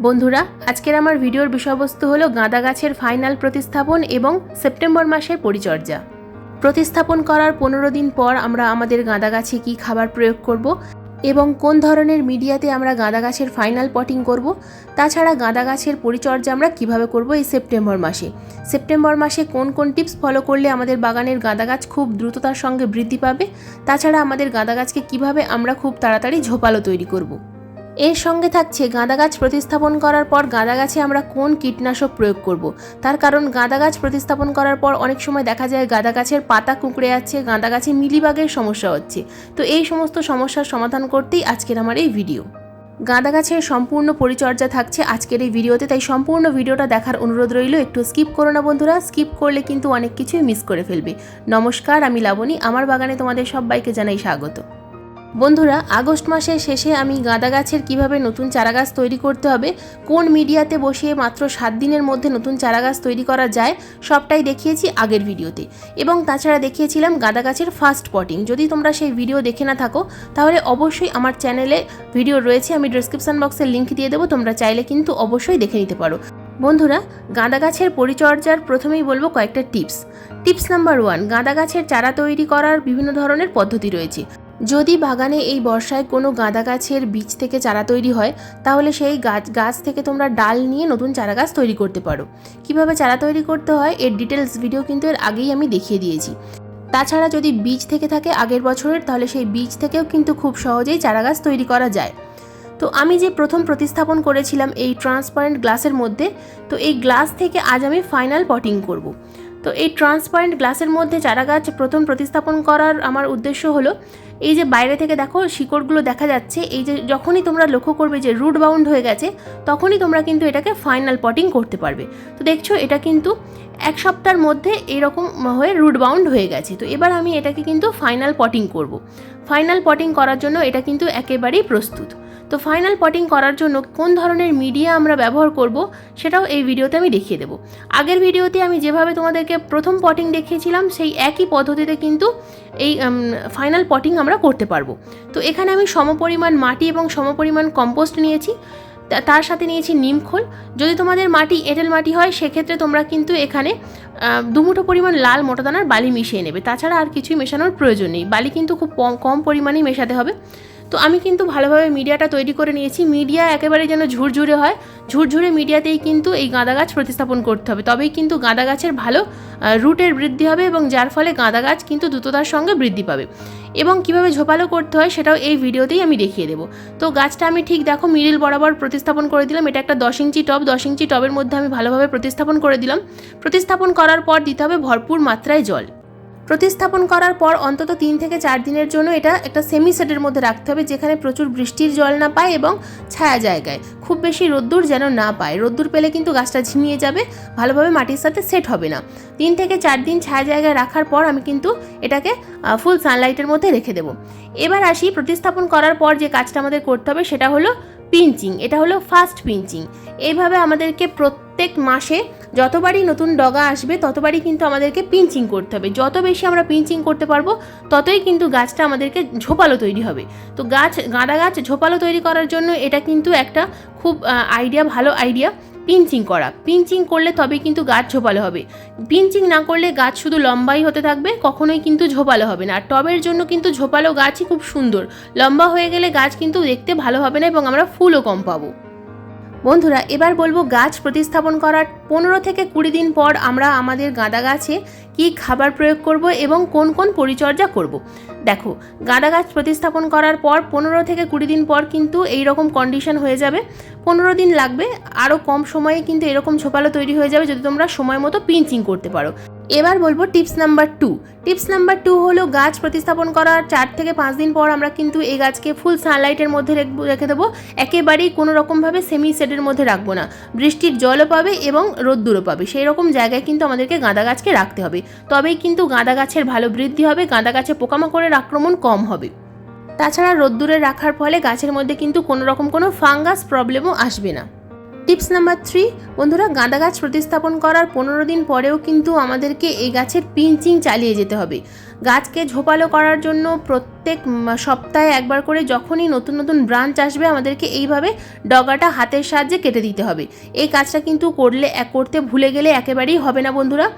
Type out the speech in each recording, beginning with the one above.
বন্ধুরা, আজকের আমার ভিডিওর বিষয়বস্তু হলো গাঁদা গাছের ফাইনাল প্রতিস্থাপন এবং সেপ্টেম্বর মাসের পরিচর্যা। প্রতিস্থাপন করার পনেরো দিন পর আমরা আমাদের গাঁদা গাছে কী খাবার প্রয়োগ করব এবং কোন ধরনের মিডিয়াতে আমরা গাঁদা গাছের ফাইনাল পটিং করব, তাছাড়া গাঁদা গাছের পরিচর্যা আমরা কীভাবে করব এই সেপ্টেম্বর মাসে। সেপ্টেম্বর মাসে কোন কোন টিপস ফলো করলে আমাদের বাগানের গাঁদা গাছ খুব দ্রুততার সঙ্গে বৃদ্ধি পাবে, তাছাড়া আমাদের গাঁদা গাছকে কীভাবে আমরা খুব তাড়াতাড়ি ঝোপালো তৈরি করব। এর সঙ্গে থাকছে গাঁদা গাছ প্রতিস্থাপন করার পর গাঁদা গাছে আমরা কোন কীটনাশক প্রয়োগ করব। তার কারণ গাঁদা গাছ প্রতিস্থাপন করার পর অনেক সময় দেখা যায় গাঁদা গাছের পাতা কুঁকড়ে যাচ্ছে গাঁদা গাছে মিলিবাগের সমস্যা হচ্ছে। তো এই সমস্ত সমস্যার সমাধান করতেই আজকের আমার এই ভিডিও। গাঁদা গাছের সম্পূর্ণ পরিচর্যা থাকছে আজকের এই ভিডিওতে, তাই সম্পূর্ণ ভিডিওটা দেখার অনুরোধ রইল, একটু স্কিপ করো না বন্ধুরা, স্কিপ করলে কিন্তু অনেক কিছুই মিস করে ফেলবে। নমস্কার, আমি লাবণী, আমার বাগানে তোমাদের সবাইকে জানাই স্বাগত। বন্ধুরা, আগস্ট মাসের শেষে আমি গাঁদা গাছের কীভাবে নতুন চারাগাছ তৈরি করতে হবে, কোন মিডিয়াতে বসিয়ে মাত্র সাত দিনের মধ্যে নতুন চারাগাছ তৈরি করা যায়, সবটাই দেখিয়েছি আগের ভিডিওতে। এবং তাছাড়া দেখিয়েছিলাম গাঁদা গাছের ফার্স্ট পটিং যদি তোমরা সেই ভিডিও দেখে না থাকো, তাহলে অবশ্যই আমার চ্যানেলে ভিডিও রয়েছে, আমি ডিসক্রিপশন বক্সে লিঙ্ক দিয়ে দেবো, তোমরা চাইলে কিন্তু অবশ্যই দেখে নিতে পারো। বন্ধুরা গাঁদা গাছের পরিচর্যার প্রথমেই বলব কয়েকটা টিপস টিপস নাম্বার ওয়ান গাঁদা গাছের চারা তৈরি করার বিভিন্ন ধরনের পদ্ধতি রয়েছে। যদি বাগানে এই বর্ষায় কোনো গাঁদা গাছের বীজ থেকে চারা তৈরি হয়, তাহলে সেই গাছ গাছ থেকে তোমরা ডাল নিয়ে নতুন চারা গাছ তৈরি করতে পারো। কীভাবে চারা তৈরি করতে হয়, এর ডিটেলস ভিডিও কিন্তু এর আগেই আমি দেখিয়ে দিয়েছি। তাছাড়া যদি বীজ থেকে থাকে আগের বছরের, তাহলে সেই বীজ থেকেও কিন্তু খুব সহজেই চারা গাছ তৈরি করা যায়। তো আমি যে প্রথম প্রতিস্থাপন করেছিলাম এই ট্রান্সপারেন্ট গ্লাসের মধ্যে, তো এই গ্লাস থেকে আজ আমি ফাইনাল পটিং করব। তো এই ট্রান্সপারেন্ট গ্লাসের মধ্যে চারা গাছ প্রথম প্রতিস্থাপন করার আমার উদ্দেশ্য হলো, এই যে বাইরে থেকে দেখো শিকড়গুলো দেখা যাচ্ছে, এই যে যখনই তোমরা লক্ষ্য করবে যে রুট বাউন্ড হয়ে গেছে, তখনই তোমরা কিন্তু এটাকে ফাইনাল পটিং করতে পারবে। তো দেখছ এটা কিন্তু এক সপ্তাহের মধ্যে এরকম হয়ে রুট বাউন্ড হয়ে গেছে। তো এবার আমি এটাকে কিন্তু ফাইনাল পটিং করব। ফাইনাল পটিং করার জন্য এটা কিন্তু একেবারেই প্রস্তুত। তো ফাইনাল পটিং করার জন্য কোন ধরনের মিডিয়া আমরা ব্যবহার করব, সেটাও এই ভিডিওতে আমি দেখিয়ে দেবো। আগের ভিডিওতে আমি যেভাবে তোমাদেরকে প্রথম পটিং দেখিয়েছিলাম, সেই একই পদ্ধতিতে কিন্তু এই ফাইনাল পটিং আমরা করতে পারব। তো এখানে আমি সমপরিমাণ মাটি এবং সমপরিমাণ কম্পোস্ট নিয়েছি তার সাথে নিয়েছি নিমখোল যদি তোমাদের মাটি এঁটেল মাটি হয়, সেক্ষেত্রে তোমরা কিন্তু এখানে দুমুঠো পরিমাণ লাল মোটাদানার বালি মিশিয়ে নেবে। তাছাড়া আর কিছুই মেশানোর প্রয়োজন নেই। বালি কিন্তু খুব কম পরিমাণেই মেশাতে হবে। তো আমি কিন্তু ভালোভাবে মিডিয়াটা তৈরি করে নিয়েছি। মিডিয়া একেবারে যেন ঝুরঝুরে হয়। ঝুরঝুরে মিডিয়াতেই কিন্তু এই গাঁদা গাছ প্রতিস্থাপন করতে হবে। তবেই কিন্তু গাঁদা গাছের ভালো রুটের বৃদ্ধি হবে এবং যার ফলে গাঁদা গাছ কিন্তু দ্রুততার সঙ্গে বৃদ্ধি পাবে। এবং কীভাবে ঝোপালো করতে হয় সেটাও এই ভিডিওতেই আমি দেখিয়ে দেবো। তো গাছটা আমি ঠিক দেখো মিডিল বরাবর প্রতিস্থাপন করে দিলাম। এটা একটা দশ ইঞ্চি টব। দশ ইঞ্চি টবের মধ্যে আমি ভালোভাবে প্রতিস্থাপন করে দিলাম। প্রতিস্থাপন করার পর দিতে হবে ভরপুর মাত্রায় জল। প্রতিস্থাপন করার পর অন্তত তিন থেকে চার দিনের জন্য এটা একটা সেমি সেটের মধ্যে রাখতে হবে, যেখানে প্রচুর বৃষ্টির জল না পায় এবং ছায়া জায়গায়। খুব বেশি রোদ্দুর যেন না পায়। রোদ্দুর পেলে কিন্তু গাছটা ঝিমিয়ে যাবে, ভালোভাবে মাটির সাথে সেট হবে না। তিন থেকে চার দিন ছায়া জায়গায় রাখার পর আমি কিন্তু এটাকে ফুল সানলাইটের মধ্যে রেখে দেবো। এবার আসি প্রতিস্থাপন করার পর যে কাজটা আমাদের করতে হবে সেটা হলো পিঞ্চিং, এটা হলো ফার্স্ট পিঞ্চিং। এইভাবে আমাদেরকে প্রত্যেক মাসে যতবারই নতুন ডগা আসবে, ততবারই কিন্তু আমাদেরকে পিঞ্চিং করতে হবে। যত বেশি আমরা পিঞ্চিং করতে পারব, ততই কিন্তু গাছটা আমাদেরকে ঝোপালো তৈরি হবে। তো গাছ, গাঁদা গাছ ঝোপালো তৈরি করার জন্য এটা কিন্তু একটা খুব আইডিয়া ভালো আইডিয়া পিঞ্চিং করা। পিঞ্চিং করলে তবে কিন্তু গাছ ঝোপালো হবে। পিঞ্চিং না করলে গাছ শুধু লম্বাই হতে থাকবে, কখনোই কিন্তু ঝোপালো হবে না। আর টবের জন্য কিন্তু ঝোপালো গাছই খুব সুন্দর। লম্বা হয়ে গেলে গাছ কিন্তু দেখতে ভালো হবে না এবং আমরা ফুলও কম পাবো। বন্ধুরা, এবার বলব গাছ প্রতিস্থাপন করার পনেরো থেকে কুড়ি দিন পর আমরা আমাদের গাঁদা গাছে কি খাবার প্রয়োগ করব এবং কোন কোন পরিচর্যা করব। দেখো, গাঁদা গাছ প্রতিস্থাপন করার পর পনেরো থেকে কুড়ি দিন পর কিন্তু এই রকম কন্ডিশন হয়ে যাবে পনেরো দিন লাগবে আরও কম সময়ে কিন্তু এরকম ছোপালো তৈরি হয়ে যাবে যদি তোমরা সময় মতো পিঞ্চিং করতে পারো এবার বলব tips number two. Tips number two হলো গাছ প্রতিস্থাপন করার চার থেকে পাঁচ দিন পর আমরা কিন্তু এই গাছকে ফুল সানলাইটের মধ্যে রেখে দেবো। একেবারেই কোনো রকমভাবে সেমি সেটের মধ্যে রাখব না। বৃষ্টির জলও পাবে এবং রোদ্দুরও পাবে। সেই রকম জায়গায় কিন্তু আমাদেরকে গাঁদা গাছকে রাখতে হবে। তবেই কিন্তু গাঁদা গাছের ভালো বৃদ্ধি হবে, গাঁদা গাছে পোকামাকড়ের আক্রমণ কম হবে। তাছাড়া রোদ্দুরে রাখার ফলে গাছের মধ্যে কিন্তু কোনো রকম কোনো ফাঙ্গাস প্রবলেমও আসবে না। টিপস নাম্বার থ্রি, বন্ধুরা গাঁদা গাছ প্রতিস্থাপন করার পনেরো দিন পরেও কিন্তু আমাদেরকে এই গাছের পিঞ্চিং চালিয়ে যেতে হবে। গাছকে ঝোপালো করার জন্য প্রত্যেক সপ্তাহে একবার করে যখনই নতুন নতুন ব্রাঞ্চ আসবে, আমাদেরকে এইভাবে ডগাটা হাতের সাহায্যে কেটে দিতে হবে। এই কাজটা কিন্তু করলে এক করতে ভুলে গেলে একেবারেই হবে না বন্ধুরা।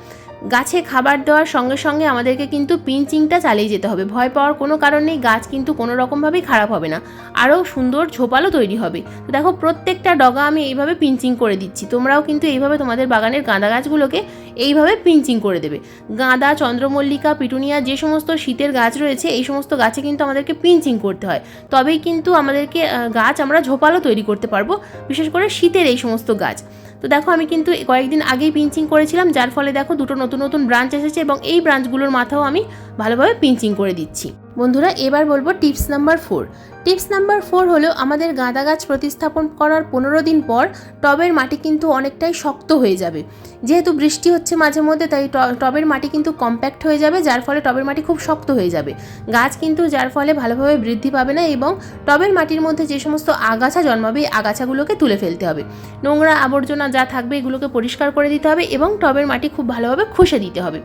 গাছে খাবার দেওয়ার সঙ্গে সঙ্গে আমাদেরকে কিন্তু পিঞ্চিংটা চালিয়ে যেতে হবে। ভয় পাওয়ার কোনো কারণ নেই, গাছ কিন্তু কোনো রকমভাবেই খারাপ হবে না। আরও সুন্দর ঝোপালো তৈরি হবে। তো দেখো, প্রত্যেকটা ডগা আমি এইভাবে পিঞ্চিং করে দিচ্ছি। তোমরাও কিন্তু এইভাবে তোমাদের বাগানের গাঁদা গাছগুলোকে এইভাবে পিঞ্চিং করে দেবে। গাঁদা, চন্দ্রমল্লিকা, পিটুনিয়া যে সমস্ত শীতের গাছ রয়েছে, এই সমস্ত গাছে কিন্তু আমাদেরকে পিঞ্চিং করতে হয়। তবেই কিন্তু আমাদেরকে গাছ আমরা ঝোপালো তৈরি করতে পারব, বিশেষ করে শীতের এই সমস্ত গাছ। তো দেখো, আমি কিন্তু কয়েকদিন আগেই পিঞ্চিং করেছিলাম, যার ফলে দেখো দুটো নতুন নতুন ব্রাঞ্চ এসেছে এবং এই ব্রাঞ্চগুলোর মাথাও আমি ভালোভাবে পিঞ্চিং করে দিচ্ছি। বন্ধুরা, এবার বলব tips number four. Tips number four হলো, আমাদের গাঁদা গাছ প্রতিস্থাপন করার পনেরো দিন পর টবের মাটি কিন্তু অনেকটাই শক্ত হয়ে যাবে। যেহেতু বৃষ্টি হচ্ছে মাঝে মধ্যে, তাই টবের মাটি কিন্তু কম্প্যাক্ট হয়ে যাবে, যার ফলে টবের মাটি খুব শক্ত হয়ে যাবে। গাছ কিন্তু যার ফলে ভালোভাবে বৃদ্ধি পাবে না এবং টবের মাটির মধ্যে যে সমস্ত আগাছা জন্মাবে, এই আগাছাগুলোকে তুলে ফেলতে হবে। নোংরা আবর্জনা যা থাকবে, এগুলোকে পরিষ্কার করে দিতে হবে এবং টবের মাটি খুব ভালোভাবে খুশে দিতে হবে।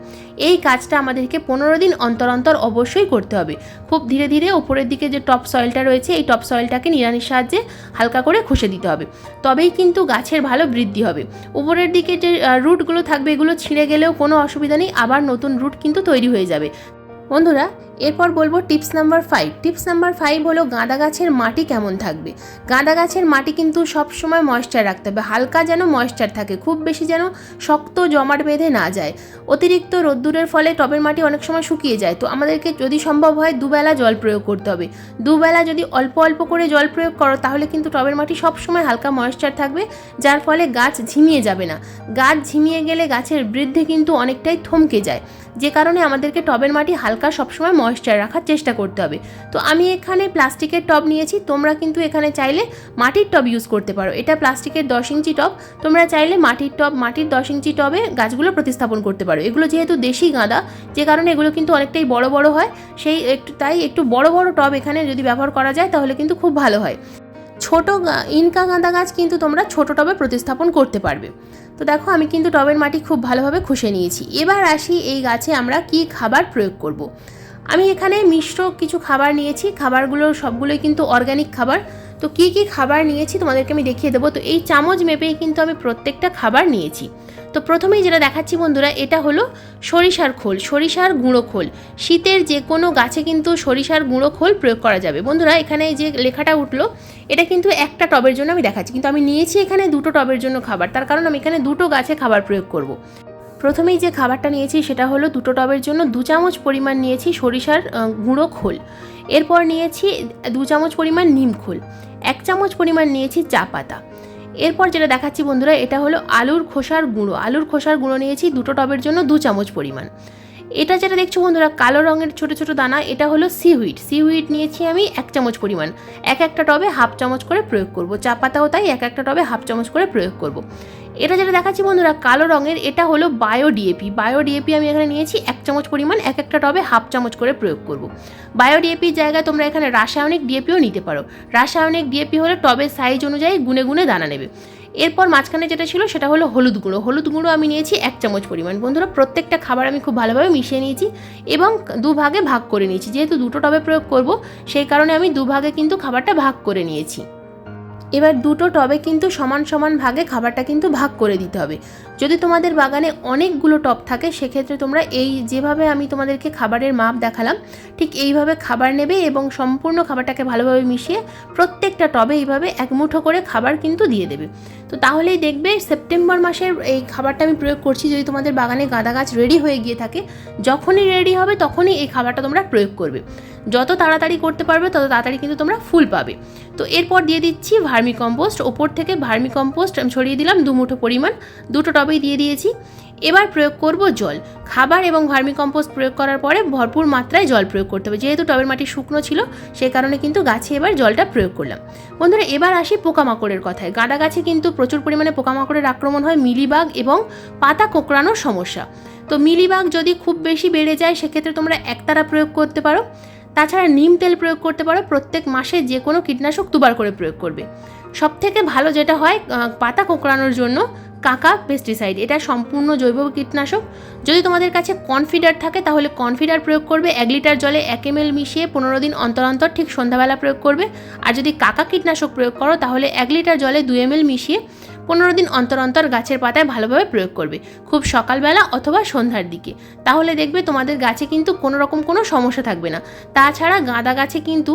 এই কাজটা আমাদেরকে পনেরো দিন অন্তর অন্তর অবশ্যই করতে হবে। খুব ধীরে ধীরে ওপরের দিকে যে টপ সয়েলটা রয়েছে, এই টপ সয়েলটাকে নিড়ানির সাহায্যে হালকা করে খুশে দিতে হবে। তবেই কিন্তু গাছের ভালো বৃদ্ধি হবে। উপরের দিকে যে রুটগুলো থাকবে, এগুলো ছিঁড়ে গেলেও কোনো অসুবিধা নেই। আবার নতুন রুট কিন্তু তৈরি হয়ে যাবে। বন্ধুরা, এরপর বলব tips number five tips number five হলো গাঁদা গাছের মাটি কেমন থাকবে? গাঁদা গাছের মাটি কিন্তু সব সময় ময়েশ্চার রাখতে হবে, হালকা যেন ময়েশ্চার থাকে, খুব বেশি যেন শক্ত জমাট বেঁধে না যায়। অতিরিক্ত রোদ্দুরের ফলে টবের মাটি অনেক সময় শুকিয়ে যায়, তো আমাদেরকে যদি সম্ভব হয় দুবেলা জল প্রয়োগ করতে হবে। দুবেলা যদি অল্প অল্প করে জল প্রয়োগ করো, তাহলে কিন্তু টবের মাটি সবসময় হালকা ময়েশ্চার থাকবে, যার ফলে গাছ ঝিমিয়ে যাবে না। গাছ ঝিমিয়ে গেলে গাছের বৃদ্ধি কিন্তু অনেকটাই থমকে যায়। যে কারণে আমাদেরকে টবের মাটি হালকা সবসময় ময়েশ্চার রাখার চেষ্টা করতে হবে। তো আমি এখানে প্লাস্টিকের টব নিয়েছি, তোমরা কিন্তু এখানে চাইলে মাটির টব ইউজ করতে পারো। এটা প্লাস্টিকের দশ ইঞ্চি টব, তোমরা চাইলে মাটির টব, মাটির দশ ইঞ্চি টবে গাছগুলো প্রতিস্থাপন করতে পারো। এগুলো যেহেতু দেশি গাঁদা, যে কারণে এগুলো কিন্তু অনেকটাই বড় বড় হয়, সেই একটু, তাই একটু বড় বড় টব এখানে যদি ব্যবহার করা যায়, তাহলে কিন্তু খুব ভালো হয়। ছোট ইনকা গাঁদা গাছ কিন্তু তোমরা ছোট টবে প্রতিস্থাপন করতে পারবে। তো দেখো, আমি কিন্তু টবের মাটি খুব ভালোভাবে খুশে নিয়েছি। এবার আসি এই গাছে আমরা কি খাবার প্রয়োগ করব। আমি এখানে মিশ্র কিছু খাবার নিয়েছি। খাবারগুলো সবগুলোই কিন্তু অর্গ্যানিক খাবার। তো কি কি খাবার নিয়েছি তোমাদেরকে আমি দেখিয়ে দেবো। তো এই চামচ মেপেই কিন্তু আমি প্রত্যেকটা খাবার নিয়েছি। তো প্রথমেই যেটা দেখাচ্ছি বন্ধুরা, এটা হলো সরিষার খোল, সরিষার গুঁড়ো খোল। শীতের যে কোনো গাছে কিন্তু সরিষার গুঁড়ো খোল প্রয়োগ করা যাবে। বন্ধুরা, এখানে যে লেখাটা উঠল, এটা কিন্তু একটা টবের জন্য আমি দেখাচ্ছি। কিন্তু আমি নিয়েছি এখানে দুটো টবের জন্য খাবার। তার কারণ আমি এখানে দুটো গাছে খাবার প্রয়োগ করব। প্রথমেই যে খাবারটা নিয়েছি, সেটা হলো দুটো টবের জন্য দু চামচ পরিমাণ নিয়েছি সরিষার গুঁড়ো খোল। এরপর নিয়েছি দু চামচ পরিমাণ নিম খোল। এক চামচ পরিমাণ নিয়েছি চা পাতা। এরপর যেটা দেখাচ্ছি বন্ধুরা, এটা হলো আলুর খোসার গুঁড়ো। আলুর খোসার গুঁড়ো নিয়েছি দুটো টবের জন্য দু চামচ পরিমাণ। এটা যেটা দেখছ বন্ধুরা, কালো রঙের ছোট ছোট দানা, এটা হলো সিহুইট সিহুইট নিয়েছি আমি এক চামচ পরিমাণ। এক একটা টবে হাফ চামচ করে প্রয়োগ করব। চা পাতাও তাই এক একটা টবে হাফ চামচ করে প্রয়োগ করব। এটা যেটা দেখাচ্ছি বন্ধুরা, কালো রঙের, এটা হলো বায়ো ডিএপি বায়ো ডিএপি আমি এখানে নিয়েছি এক চামচ পরিমাণ, এক একটা টবে হাফ চামচ করে প্রয়োগ করব। বায়ো ডিএপির জায়গায় তোমরা এখানে রাসায়নিক ডিএপিও নিতে পারো। রাসায়নিক ডিএপি হলে টবের সাইজ অনুযায়ী গুনে গুনে দানা নেবে। এরপর মাঝখানে যেটা ছিল সেটা হলো হলুদ গুঁড়ো। হলুদ গুঁড়ো আমি নিয়েছি এক চামচ পরিমাণ। বন্ধুরা, প্রত্যেকটা খাবার আমি খুব ভালোভাবে মিশিয়ে নিয়েছি এবং দুভাগে ভাগ করে নিয়েছি। যেহেতু দুটো টবে প্রয়োগ করব, সেই কারণে আমি দুভাগে কিন্তু খাবারটা ভাগ করে নিয়েছি। এবার দুটো টবে কিন্তু সমান সমান ভাগে খাবারটা কিন্তু ভাগ করে দিতে হবে। যদি তোমাদের বাগানে অনেকগুলো টব থাকে, সেক্ষেত্রে তোমরা এই যেভাবে আমি তোমাদেরকে খাবারের মাপ দেখালাম, ঠিক এইভাবে খাবার নেবে এবং সম্পূর্ণ খাবারটাকে ভালোভাবে মিশিয়ে প্রত্যেকটা টবে এইভাবে এক মুঠো করে খাবার কিন্তু দিয়ে দেবে। তো তাহলেই দেখবে সেপ্টেম্বর মাসের এই খাবারটা আমি প্রয়োগ করছি যদি তোমাদের বাগানে গাঁদা গাছ রেডি হয়ে গিয়ে থাকে, যখনই রেডি হবে তখনই এই খাবারটা তোমরা প্রয়োগ করবে। যত তাড়াতাড়ি করতে পারবে, তত তাড়াতাড়ি কিন্তু তোমরা ফুল পাবে। তো এরপর দিয়ে দিচ্ছি ভার্মি কম্পোস্ট ওপর থেকে ভার্মি কম্পোস্ট আমি ছড়িয়ে দিলাম দু মুঠো পরিমাণ, দুটো টবেই দিয়ে দিয়েছি। এবার প্রয়োগ করব জল। খাবার এবং ভার্মি কম্পোস্ট প্রয়োগ করার পরে ভরপুর মাত্রায় জল প্রয়োগ করতে হবে। যেহেতু টবের মাটি শুকনো ছিল, সেই কারণে কিন্তু গাছে এবার জলটা প্রয়োগ করলাম। বন্ধুরা, এবার আসি পোকামাকড়ের কথায়। গাঁদা গাছে কিন্তু প্রচুর পরিমাণে পোকামাকড়ের আক্রমণ হয় মিলিবাগ এবং পাতা কোঁকড়ানোর সমস্যা। তো মিলিবাগ যদি খুব বেশি বেড়ে যায়, সেক্ষেত্রে তোমরা একতারা প্রয়োগ করতে পারো। তাছাড়া নিম তেল প্রয়োগ করতে পারো, প্রত্যেক মাসে যে কোনো কীটনাশক দুবার করে প্রয়োগ করবে। সব থেকে ভালো যেটা হয় পাতা কোঁকড়ানোর জন্য কাকা পেস্টিসাইড এটা সম্পূর্ণ জৈব কীটনাশক। যদি তোমাদের কাছে কনফিডার থাকে, তাহলে কনফিডার প্রয়োগ করবে, এক লিটার জলে এক এম মিশিয়ে পনেরো দিন অন্তর অন্তর ঠিক সন্ধ্যাবেলা প্রয়োগ করবে। আর যদি কাকা কীটনাশক প্রয়োগ করো, তাহলে এক লিটার জলে দুই এম মিশিয়ে পনেরো দিন অন্তর অন্তর গাছের পাতায় ভালোভাবে প্রয়োগ করবে, খুব সকালবেলা অথবা সন্ধ্যার দিকে। তাহলে দেখবে তোমাদের গাছে কিন্তু কোনো রকম কোনো সমস্যা থাকবে না। তাছাড়া গাঁদা গাছে কিন্তু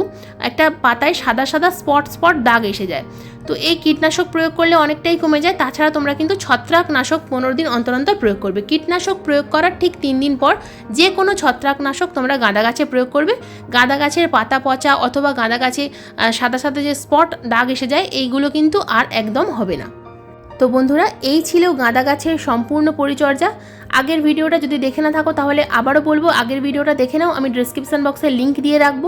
একটা পাতায় সাদা সাদা স্পট স্পট দাগ এসে যায়। তো এই কীটনাশক প্রয়োগ করলে অনেকটাই কমে যায়, তাছাড়া তোমরা কিন্তু ছত্রাকনাশক পনেরো দিন অন্তর অন্তর প্রয়োগ করবে। কীটনাশক প্রয়োগ করার ঠিক তিন দিন পর যে কোনো ছত্রাকনাশক তোমরা গাঁদা গাছে প্রয়োগ করবে। গাঁদা গাছের পাতা পচা অথবা গাঁদা গাছে সাদা সাদা যে স্পট দাগ এসে যায়, এইগুলো কিন্তু আর একদম হবে না। তো বন্ধুরা এই ছিল গাঁদা গাছের সম্পূর্ণ পরিচর্যা। আগের ভিডিওটা যদি দেখে না থাকো, তাহলে আবারও বলব, আগের ভিডিওটা দেখে নাও, আমি ডিসক্রিপশন বক্সে লিংক দিয়ে রাখব।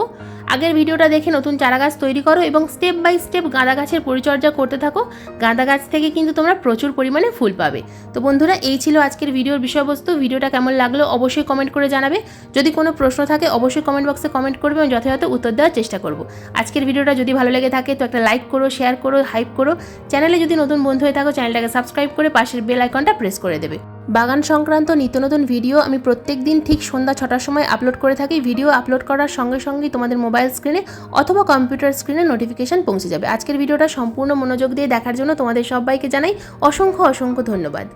আগের ভিডিওটা দেখে নতুন চারা গাছ তৈরি করো এবং স্টেপ বাই স্টেপ গাঁদা গাছের পরিচর্যা করতে থাকো। গাঁদা গাছ থেকে কিন্তু তোমরা প্রচুর পরিমাণে ফুল পাবে। তো বন্ধুরা, এই ছিল আজকের ভিডিওর বিষয়বস্তু। ভিডিওটা কেমন লাগল অবশ্যই কমেন্ট করে জানাবে। যদি কোনো প্রশ্ন থাকে, অবশ্যই কমেন্ট বক্সে কমেন্ট করবে এবং যথাযথ উত্তর দেওয়ার চেষ্টা করব। আজকের ভিডিওটা যদি ভালো লেগে থাকে, তো একটা লাইক করো শেয়ার করো হাইপ করো। চ্যানেলে যদি নতুন বন্ধু হয়ে থাকো, চ্যানেলটাকে সাবস্ক্রাইব করে পাশের বেল আইকনটা প্রেস করে দেবে। বাগান সংক্রান্ত নিত্য নতুন ভিডিও আমি প্রত্যেক দিন ঠিক সন্ধ্যা ছটার সময় আপলোড করে থাকি। ভিডিও আপলোড করার সঙ্গে সঙ্গেই তোমাদের মোবাইল স্ক্রিনে অথবা কম্পিউটার স্ক্রিনে নোটিফিকেশান পৌঁছে যাবে। আজকের ভিডিওটা সম্পূর্ণ মনোযোগ দিয়ে দেখার জন্য তোমাদের সবাইকে জানাই অসংখ্য অসংখ্য ধন্যবাদ।